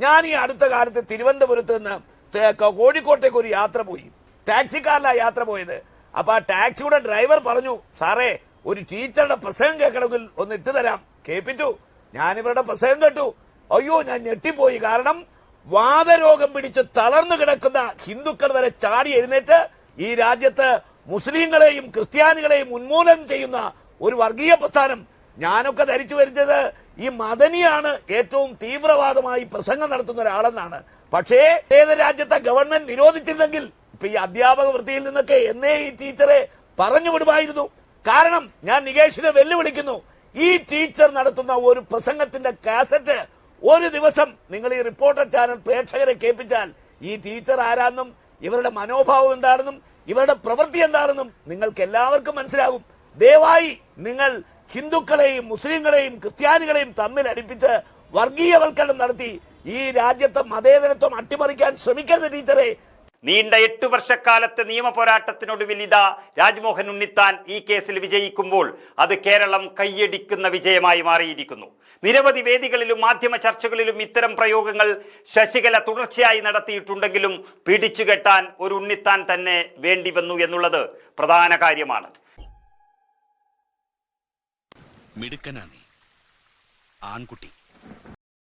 ഞാൻ ഈ അടുത്ത കാലത്ത് തിരുവനന്തപുരത്ത് നിന്ന് കോഴിക്കോട്ടേക്ക് ഒരു യാത്ര പോയി. ടാക്സിക്കാരിലാണ് യാത്ര പോയത്. അപ്പൊ ആ ടാക്സിയുടെ ഡ്രൈവർ പറഞ്ഞു സാറേ ഒരു ടീച്ചറുടെ പ്രസംഗം കേൾക്കണമെങ്കിൽ ഒന്ന് ഇട്ട് തരാം. കേൾപ്പിച്ചു. ഞാൻ ഇവരുടെ പ്രസംഗം കേട്ടു. അയ്യോ ഞാൻ ഞെട്ടിപ്പോയി. കാരണം വാദരോഗം പിടിച്ച് തളർന്നു കിടക്കുന്ന ഹിന്ദുക്കൾ വരെ ചാടി എഴുന്നേറ്റ് ഈ രാജ്യത്ത് മുസ്ലിങ്ങളെയും ക്രിസ്ത്യാനികളെയും ഉന്മൂലനം ചെയ്യുന്ന ഒരു വർഗീയ പ്രസ്ഥാനം. ഞാനൊക്കെ ധരിച്ചു വരുന്നത് ഈ മദനിയാണ് ഏറ്റവും തീവ്രവാദമായി പ്രസംഗം നടത്തുന്ന ഒരാളെന്നാണ്. പക്ഷേ ഏത് രാജ്യത്തെ ഗവൺമെന്റ് നിരോധിച്ചിരുന്നെങ്കിൽ ഇപ്പൊ ഈ അധ്യാപക വൃത്തിയിൽ നിന്നൊക്കെ എന്നേ ഈ ടീച്ചറെ പറഞ്ഞു വിടുമായിരുന്നു. കാരണം ഞാൻ നികേഷിനെ വെല്ലുവിളിക്കുന്നു. ഈ ടീച്ചർ നടത്തുന്ന ഒരു പ്രസംഗത്തിന്റെ കാസറ്റ് ഒരു ദിവസം നിങ്ങൾ ഈ റിപ്പോർട്ടർ ചാനൽ പ്രേക്ഷകരെ കേൾപ്പിച്ചാൽ ഈ ടീച്ചർ ആരാണെന്നും ഇവരുടെ മനോഭാവം എന്താണെന്നും ഇവരുടെ പ്രവൃത്തി എന്താണെന്നും നിങ്ങൾക്ക് എല്ലാവർക്കും മനസ്സിലാകും. ദയവായി നിങ്ങൾ ഹിന്ദുക്കളെയും മുസ്ലിങ്ങളെയും ക്രിസ്ത്യാനികളെയും തമ്മിൽ അടുപ്പിച്ച് വർഗീയവൽക്കരണം നടത്തി ഈ രാജ്യത്തെ മതേതരത്വം അട്ടിമറിക്കാൻ ശ്രമിക്കരുത് ടീച്ചറെ. നീണ്ട എട്ടു വർഷക്കാലത്തെ നിയമ പോരാട്ടത്തിനൊടുവിൽ ഇതാ രാജ്മോഹൻ ഉണ്ണിത്താൻ ഈ കേസിൽ വിജയിക്കുമ്പോൾ അത് കേരളം കൈയടിക്കുന്ന വിജയമായി മാറിയിരിക്കുന്നു. നിരവധി വേദികളിലും മാധ്യമ ചർച്ചകളിലും ഇത്തരം പ്രയോഗങ്ങൾ ശശികല തുടർച്ചയായി നടത്തിയിട്ടുണ്ടെങ്കിലും പിടിച്ചുകെട്ടാൻ ഒരു ഉണ്ണിത്താൻ തന്നെ വേണ്ടി വന്നു എന്നുള്ളത് പ്രധാന കാര്യമാണ്. മിടുക്കനാണ് ആൺകുട്ടി.